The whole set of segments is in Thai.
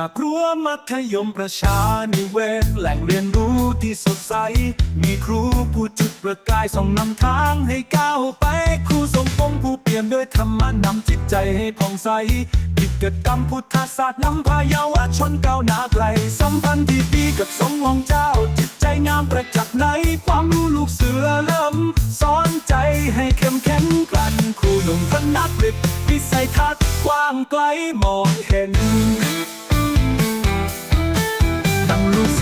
จากรั้วมัธยมประชานิเวศแหล่งเรียนรู้ที่สดใส มีครูผู้จุดประกายส่องนำทางให้ก้าวไป ครูทรงปงผู้เปี่ยมด้วยธรรมะนำจิตใจให้ผ่องใสกิจกรรมพุทธศาสตร์นำพาเยาวชนก้าวหน้าไกล สัมพันธ์ที่ดีกับสมวงเจ้า จิตใจงามประจักษ์ในความรู้ลูกเสือเริ่มสอนใจให้เข้มแข็งกลั่นครูหนุ่มพนักฤทธิ์วิสัยทัศน์กว้างไกลมองเห็น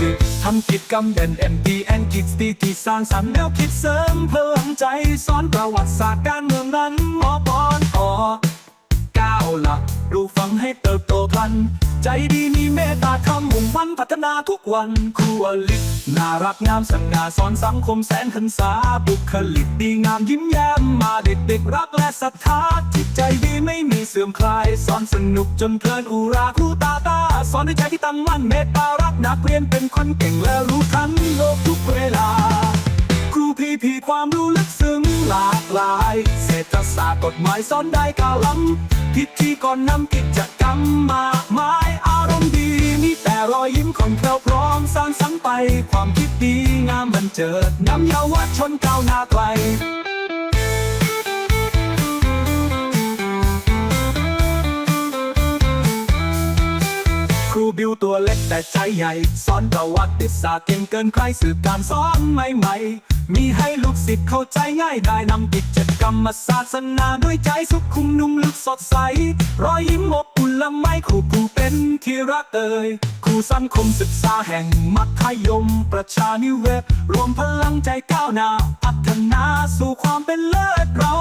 ตั้งรู้สึกทำกิจกรรมเด่น MDN กิจตีที่สร้างสรรค์แนวคิดเสริมเพิ่มใจสอนประวัติศาสตร์การเมืองนั้นหมอปอนอก้าวหลักดูฟังให้เติบโตพัน ใจดีมีเมตตาทำมุ่งมั่นพัฒนาทุกวันครูอลิศน่ารักงามสง่าสอนสังคมแสนหันษาบุคลิกดีงามยิ้มแย้มมาเด็กๆรักและศรัทธาจิตใจดีไม่มีเสื่อมคลายสอนสนุกจนเพลินอุราครูตาตา สอนด้วยใจที่ตั้งมั่นเมตตารักนักเรียนเป็นคนเก่งและรู้ทันโลกทุกเวลา ครูพี่พี่ความรู้ลึกซึ้งหลากหลาย เศรษฐศาสตร์กฎหมายสอนได้กาล้ำพิธีก่อนนำกิจกรรมมากมาย ดี มีแต่รอยยิ้มของเราพร้อมสร้างสรรค์ไป ความคิดดีงามบันเจิดนำเยาวชนก้าวหน้าไกลครูบิวตัวเล็กแต่ใจใหญ่สอนประวัติศาสตร์เก่งเกินใครสืบการสอนใหม่ๆ มีให้ลูกศิษย์เข้าใจง่ายได้นำกิจกรรมมาศาสนาด้วยใจสุขุมนุ่มลึกสดใส รอยยิ้มอบ ละไม้ครูผู้เป็นที่รักเอ่ยครูสังคมศึกษาแห่งมัธยม ประชานิเวศรวมพลังใจก้าวหน้า พัฒนาสู่ความเป็นเลิศเรา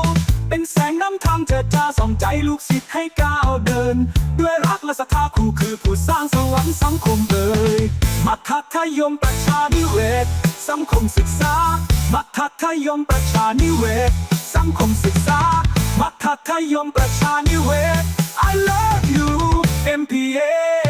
เป็นแสงนำทางเจิดจ้าส่องใจลูกศิษย์ให้ก้าวเดิน ด้วยรักและศรัทธาครูคือผู้สร้างสวรรค์สังคมเอ่ยมัธยมประชานิเวศสังคมศึกษา มัธยมประชานิเวศสังคมศึกษา มัธยมประชานิเวศ I love you MPA